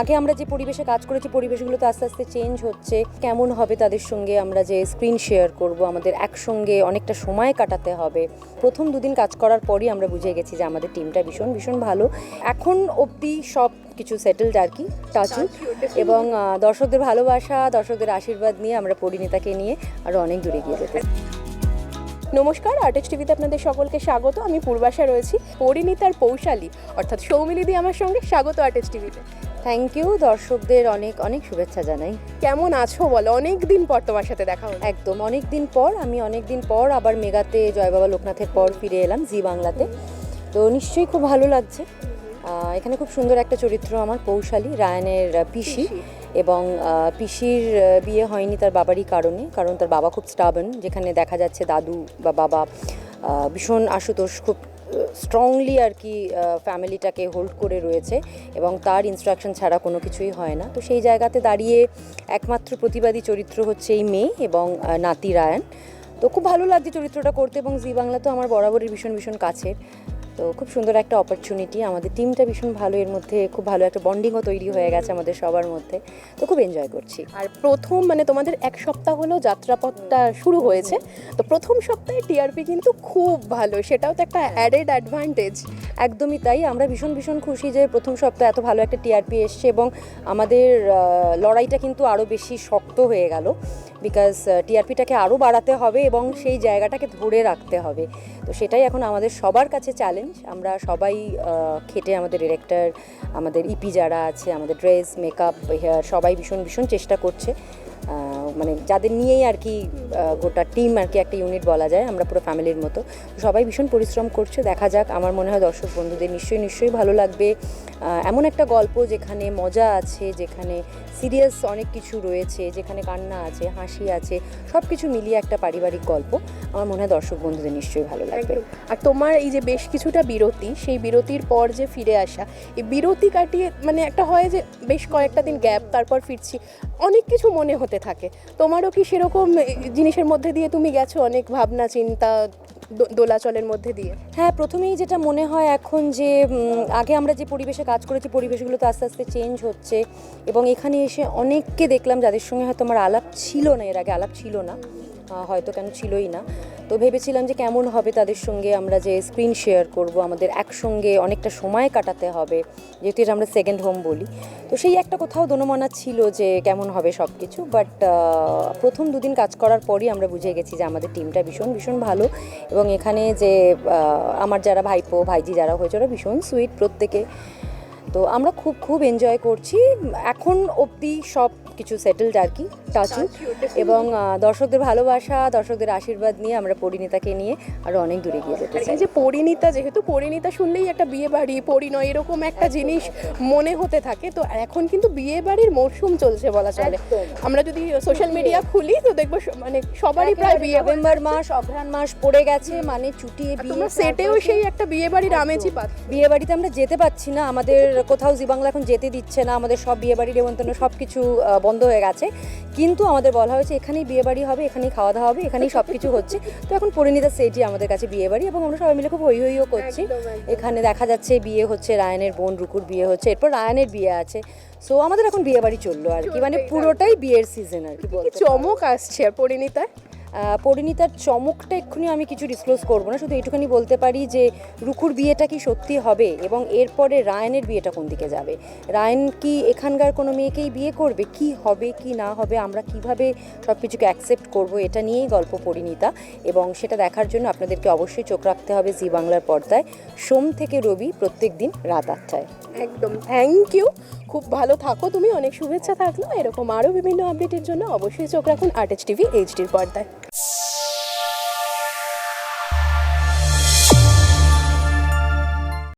আগে আমরা যে পরিবেশে কাজ করেছি, পরিবেশগুলো তো আস্তে আস্তে চেঞ্জ হচ্ছে। কেমন হবে তাদের সঙ্গে আমরা যে স্ক্রিন শেয়ার করব, আমাদের একসঙ্গে অনেকটা সময় কাটাতে হবে। প্রথম দুদিন কাজ করার পরই আমরা বুঝে গেছি যে আমাদের টিমটা ভীষণ ভীষণ ভালো। এখন অবধি সব কিছু সেটেলড আর কি টাচু এবং দর্শকদের ভালোবাসা, দর্শকদের আশীর্বাদ নিয়ে আমরা পরিণীতাকে নিয়ে আরও অনেক দূরে গিয়ে যেতে নমস্কার আর্টেক্স টিভিতে আপনাদের সকলকে স্বাগত। আমি পূর্বাশা রয়েছি পরিণীতার পৌশালী অর্থাৎ সৌমিলিদি আমার সঙ্গে। স্বাগত আর্টেক্স টিভিতে। থ্যাংক ইউ দর্শকদের অনেক অনেক শুভেচ্ছা জানাই। কেমন আছো বলো? অনেক দিন পর তোমার সাথে দেখা হলো। একদম অনেক দিন পর আমি অনেক দিন পর আবার মেগাতে জয় বাবা লোকনাথের পর ফিরে এলাম জি বাংলাতে। তো নিশ্চয়ই খুব ভালো লাগছে। এখানে খুব সুন্দর একটা চরিত্র আমার পৌশালী রায়নের পিসি। এবং পিসির বিয়ে হয়নি তার বাবারই কারণে, কারণ তার বাবা খুব স্টাবন যেখানে দেখা যাচ্ছে দাদু বা বাবা ভীষণ আশুতোষ, খুব স্ট্রংলি আর কি ফ্যামিলিটাকে হোল্ড করে রয়েছে এবং তার ইনস্ট্রাকশন ছাড়া কোনো কিছুই হয় না। তো সেই জায়গাতে দাঁড়িয়ে একমাত্র প্রতিবাদী চরিত্র হচ্ছে এই মেয়ে এবং নাতি রায়ান। তো খুব ভালো লাগছে চরিত্রটা করতে এবং জি বাংলা তো আমার বরাবরই ভীষণ ভীষণ কাছের। তো খুব সুন্দর একটা অপরচুনিটি আমাদের টিমটা ভীষণ ভালো, এর মধ্যে খুব ভালো একটা বন্ডিংও তৈরি হয়ে গেছে আমাদের সবার মধ্যে। তো খুব এনজয় করছি। আর প্রথম মানে তোমাদের এক সপ্তাহ হলো যাত্রাপথটা শুরু হয়েছে। তো প্রথম সপ্তাহে টিআরপি কিন্তু খুব ভালো, সেটাও তো একটা অ্যাডেড অ্যাডভান্টেজ একদমই তাই, আমরা ভীষণ ভীষণ খুশি যে প্রথম সপ্তাহে এত ভালো একটা টিআরপি এসছে এবং আমাদের লড়াইটা কিন্তু আরও বেশি শক্ত হয়ে গেল। বিকজ টিআরপিটাকে আরও বাড়াতে হবে এবং সেই জায়গাটাকে ধরে রাখতে হবে। তো সেটাই এখন আমাদের সবার কাছে চ্যালেঞ্জ আমরা সবাই খেটে আমাদের ডিরেক্টর আমাদের ইপি যারা আছে, আমাদের ড্রেস মেকআপ হেয়ার সবাই ভীষণ ভীষণ চেষ্টা করছে। মানে যাদের নিয়েই আর কি গোটা টিম আর কি একটা ইউনিট বলা যায় আমরা পুরো ফ্যামিলির মতো। সবাই ভীষণ পরিশ্রম করছে দেখা যাক। আমার মনে হয় দর্শক বন্ধুদের নিশ্চয়ই নিশ্চয়ই ভালো লাগবে। এমন একটা গল্প যেখানে মজা আছে যেখানে সিরিয়াস অনেক কিছু রয়েছে যেখানে কান্না আছে হাসি আছে সব কিছু মিলিয়ে একটা পারিবারিক গল্প। আমার মনে হয় দর্শক বন্ধুদের নিশ্চয়ই ভালো লাগবে। আর তোমার এই যে বেশ কিছুটা বিরতি সেই বিরতির পর যে ফিরে আসা এই বিরতি কাটিয়ে মানে একটা হয় যে বেশ কয়েকটা দিন গ্যাপ তারপর ফিরছি অনেক কিছু মনে হতে থাকে। তোমারও কি সেরকম জিনিসের মধ্যে দিয়ে তুমি গেছো? অনেক ভাবনা, চিন্তা দোলাচলের মধ্যে দিয়ে। হ্যাঁ প্রথমেই যেটা মনে হয় এখন যে আগে আমরা যে পরিবেশে কাজ করেছি, পরিবেশগুলো তো আস্তে আস্তে চেঞ্জ হচ্ছে এবং এখানে এসে অনেককে দেখলাম যাদের সঙ্গে হয়তো আমার আলাপ ছিল না, এর আগে আলাপ ছিল না। হয়তো কেন ছিলই না। তো ভেবেছিলাম যে কেমন হবে তাদের সঙ্গে আমরা যে স্ক্রিন শেয়ার করব, আমাদের একসঙ্গে অনেকটা সময় কাটাতে হবে, যেহেতু এটা আমরা সেকেন্ড হোম বলি। তো সেই একটা কোথাও দনমনা ছিল যে কেমন হবে সব কিছু বাট প্রথম দুদিন কাজ করার পরই আমরা বুঝে গেছি যে আমাদের টিমটা ভীষণ ভীষণ ভালো এবং এখানে যে আমার যারা ভাইপো, ভাইজি যারা হয়েছে, ওরা ভীষণ সুইট প্রত্যেকে। তো আমরা খুব খুব এনজয় করছি। এখন অবধি সব কিছু সেটেলড আর কি। টাচু এবং দর্শকদের ভালোবাসা দর্শকদের আশীর্বাদ নিয়ে আমরা পরিণীতাকে নিয়ে আরও অনেক দূরে গিয়ে যেতে চাই। যে পরিণীতা যেহেতু পরিণীতা শুনলেই একটা বিয়ে বাড়ি পরিণয় এরকম একটা জিনিস মনে হতে থাকে তো এখন কিন্তু বিয়ে বাড়ির মরশুম চলছে বলা চলে। আমরা যদি সোশ্যাল মিডিয়া খুলি তো দেখব মানে সবারই প্রায় বিয়ে নভেম্বর মাস অঘ্রাণ মাস পড়ে গেছে মানে চুটিয়ে বিয়ে সেটেও সেই একটা বিয়ে বাড়ির আমেজই পাচ্ছ। বিয়ে বাড়িতে আমরা যেতে পাচ্ছি না আমাদের কোথাও জি বাংলা এখন যেতে দিচ্ছে না আমাদের সব বিয়ে বাড়ি নেমন্তন্ন সব কিছু বন্ধ হয়ে গেছে। কিন্তু আমাদের বলা হয়েছে এখানেই বিয়ে বাড়ি হবে এখানেই খাওয়া দাওয়া হবে এখানেই সব কিছু হচ্ছে। তো এখন পরিণীতা সেটি আমাদের কাছে বিয়ে বাড়ি এবং আমরা সবাই মিলে খুব হই হইও করছি। এখানে দেখা যাচ্ছে বিয়ে হচ্ছে রায়নের বোন রুকুর বিয়ে হচ্ছে এরপর রায়নের বিয়ে আছে। সো আমাদের এখন বিয়ে বাড়ি চলল আর কি মানে পুরোটাই বিয়ের সিজন আর কি। চমক আসছে আর পরিণীতার। আহ, পরিণীতার চমকটা এক্ষুনি আমি কিছু ডিসক্লোজ করব না, শুধু এইটুখানি বলতে পারি যে রুকুর বিয়েটা কি সত্যি হবে এবং এরপরে রায়নের বিয়েটা কোন দিকে যাবে? রায়ন কি এখানকার কোনো মেয়েকেই বিয়ে করবে? কি হবে, কি না হবে, আমরা কীভাবে সব কিছুকে অ্যাকসেপ্ট করব, এটা নিয়েই গল্প পরিণীতা এবং সেটা দেখার জন্য আপনাদেরকে অবশ্যই চোখ রাখতে হবে জি বাংলার পর্দায়। সোম থেকে রবি প্রত্যেক দিন রাত আটটায়। একদম। থ্যাংক ইউ খুব ভালো থাকো তুমি, অনেক শুভেচ্ছা থাকল। এরকম আরও বিভিন্ন আপডেটের জন্য অবশ্যই চোখ রাখুন আর্টেজ টিভি এইচডির পর্দায়।